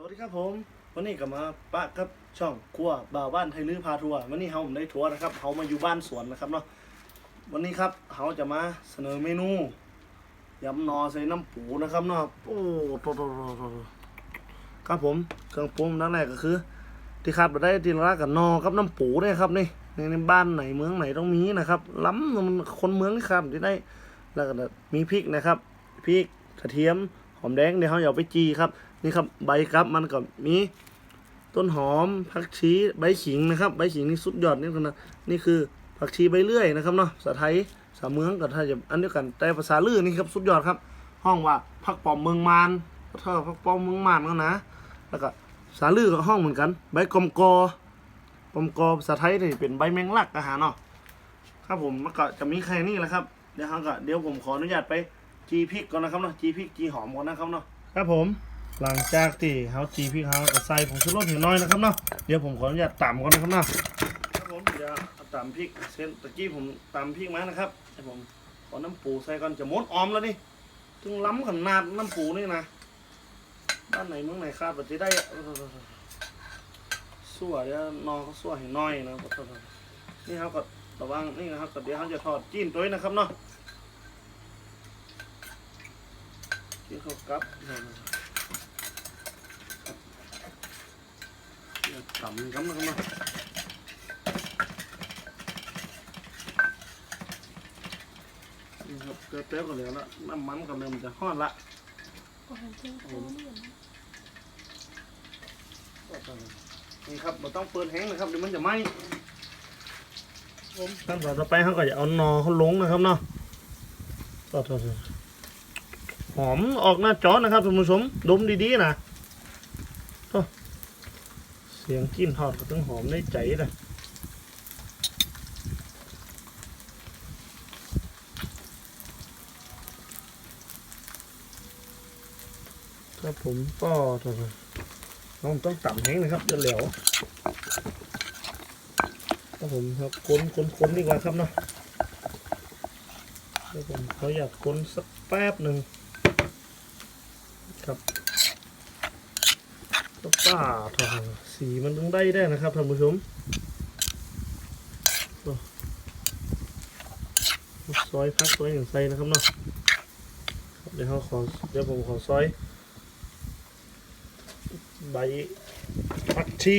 สวัสดีครับผมวันนี้ก็มาปะกับช่องครัวบ่าวบ้านไทยลื้อพาทัวร์วันนี้เฮาผมได้ทัวร์นะครับเฮามาอยู่บ้านสวนนะครับเนาะวันนี้ครับเฮาจะมาเสนอเมนูยำนอใส่น้ำปูนะครับเนาะโอ้โตโตโตโตโตครับผมเครื่องปรุงนั่นแหละก็คือ ที่ขาดไปได้ทีละกับนอกับน้ำปูเนี่ยครับนี่ในในบ้านไหนเมืองไหนต้องมีนะครับล้ำมันคนเมืองนี่ครับที่ได้แล้วก็มีพริกนะครับพริกกระเทียมหอมแดงเดี๋ยวเขาเอาไปจีครับ นี่ครับใบกับมันก็มีต้นหอมผักชีใบขิงนะครับ ใบขิงนี่สุดยอดนี่คือนะนี่คือผักชีใบเลื่อยนะครับเนาะภาษาไทยภาเมืองกับถ้าจะอันเดียวกันแต่ภาษาลือนี่ครับสุดยอดครับ ห้องว่าผักปอมเมืองมารเท่าผักปอมเมืองมารก็นะ แล้วก็ภาลือกับห้องเหมือนกัน ใบกอมกอกอมกอภาษาไทยนี่เป็นใบแมงลักอาหารเนาะครับผมมันก็จะมีแค่นี้แหละครับเดี๋ยวเขาก็เดี๋ยวผมขออนุญาตไปจีพริกก่อนนะครับเนาะจีพริกจีหอมก่อนนะครับเนาะครับผม หลังจากที่เขาจีพริกเขาใส่ผงชูรสนิดหน้อยนะครับเนาะเดี๋ยวผมขออนุญาตตำก่อนนะครับเนาะครับผมเดี๋ยวตำพริกเส้นตะกี้ผมตำพริกมานะครับเดี๋ยวผมขอน้ำปูใส่ก่อนจะมดออมแล้วนี่ถึงล้ำขนาดน้ำปูนี่นะบ้านไหนเมืองไหนคาดแบบจะได้สั่วเดี๋ยวนอเขาสั่วให้น้อยนะนี่เขาก็ระวังนี่นะครับก็เดี๋ยวเขาจะทอดจีนตัวนี้นะครับเนาะที่เขากับ ลับเนี่ยนะ cầm cắm nó không cái téo còn liền đó năm mắm còn mình จะ hot ละก่อนเจอโคนี่เหรอนี่ครับเราต้องเปิดแห้งนะครับเดี๋ยวมันจะไหม้ขั้นตอนต่อไปเขาก็จะเอานอเขาลงนะครับเนาะต่อต่อต่อหอมออกหน้าจอนะครับท่านผู้ชมดมดีๆนะโอ้เสียงกินทอดก็ต้องหอมในใจเลยครับผมก็ต่อต่อน้องต้องต่ำแห้งนะครับเดี๋ยวเหลวครับผมครับค้นค้นค้นดีกว่าครับเนาะครับผมเขาอยากค้นสักแป๊บหนึ่งครับ ป้าทองสีมันต้องได้ได้นะครับท่านผู้ชมซอยพักซอยอย่างใส่นะครับเนาะเดี๋ยวเขาขอเดี๋ยวผมขอซอย ใบผักชี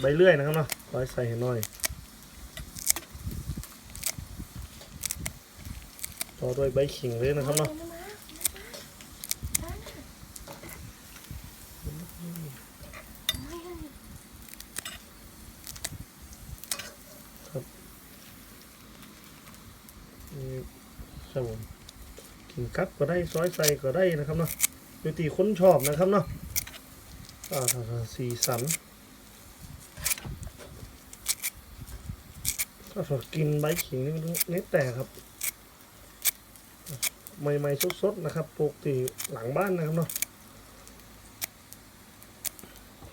ใบเลื่อยนะครับเนาะร้อยใส่ให้หน่อย ต่อด้วยใบขิงเลยนะครับเนาะนี่ ครับผมกินกับก็ได้ซอยใส่ก็ได้นะครับเนาะอยู่ที่คนชอบนะครับเนาะอ่าสีสันถ้าสกินใบขิงนี่มันนิดแต่ครับ ใหม่ๆสดๆนะครับปลูกที่หลังบ้านนะครับเนาะ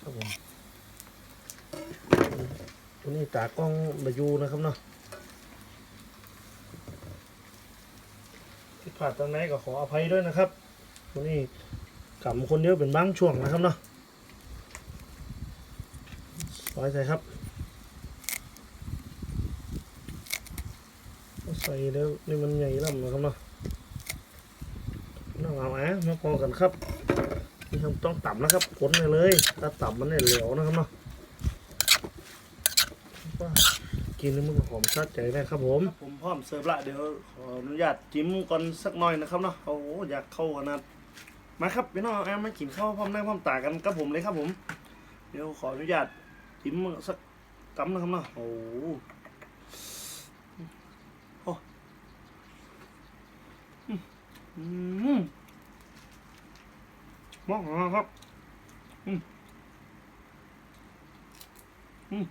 ครับผมตัวนี้ตากล้องบายูนะครับเนาะ ที่ผ่านตรงไหนก็ขออภัยด้วยนะครับตัวนี้กำคนเยอะเป็นบางช่วงนะครับเนาะร้อยใส่ครับ ใส่แล้วนี่มันใหญ่ลำนะครับเนาะน้องเอาอะมาพอกันครับนี่ครับต้องต่ำนะครับขนเลย ถ้าต่ำมันเนี่ยเหลวนะครับเนาะ กินแล้วมันก็หอมชาติใจนะครับผมผมพร้อมเสิร์ฟละเดี๋ยวขออนุญาตจิ้มก่อนสักหน่อยนะครับเนาะโอ้โหอยากเข้าขนาดมาครับพี่น้องแอมมากินข้าวพร้อมหน้าพร้อมตากันกับผมเลยครับผม เดี๋ยวขออนุญาตจิ้มสักกำนะครับเนาะโอ้โหอ้อืมมองครับอืมอืม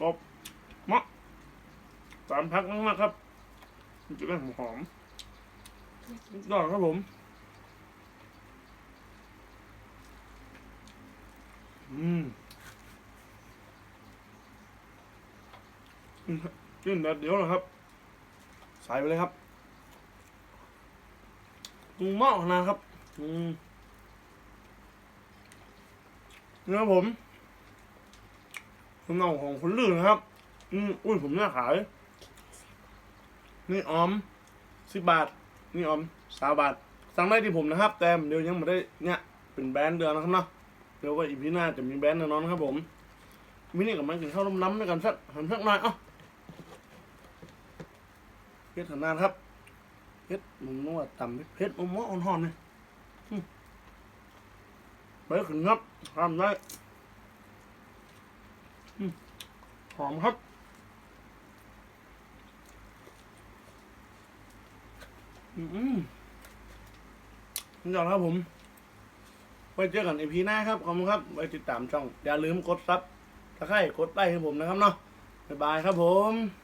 กรอบมะ สามพักมากๆครับมันจะได้หอมๆยอดครับผมอืมขึ้นแดดเดียวนะครับ ใส่ไปเลยครับปรุงหม้อขนาดครับ อืมนี่ครับผมคุณน้องของคุณลื่นนะครับ อืมอุ้ยผมเน่าขาย นี่ออมสิบบาท นี่ออมสาบาท สั่งได้ที่ผมนะครับ แต่เดี๋ยวยังไม่ได้เนี่ยเป็นแบรนด์เดือนนะครับเนาะเดี๋ยวว่าอีพีหน้าจะมีแบรนด์แน่นอนครับผมมินี่กับมันกินข้าวต้มน้ำด้วยกันสักหันสักหน่อยเอะเพชรหันานครับเพชรมึงนวดต่ำเพชรมะม่วอ่อนๆเนี่ยไปขึ้นครับทำได้หอมครับ อืมนี่ก่อนครับผม ไว้เจอกันในพีหน้าครับ ขอบคุณครับ ไว้ติดตามช่อง อย่าลืมกดซับตะไคร่กดไลค์ให้ผมนะครับเนาะบ๊ายบายครับผม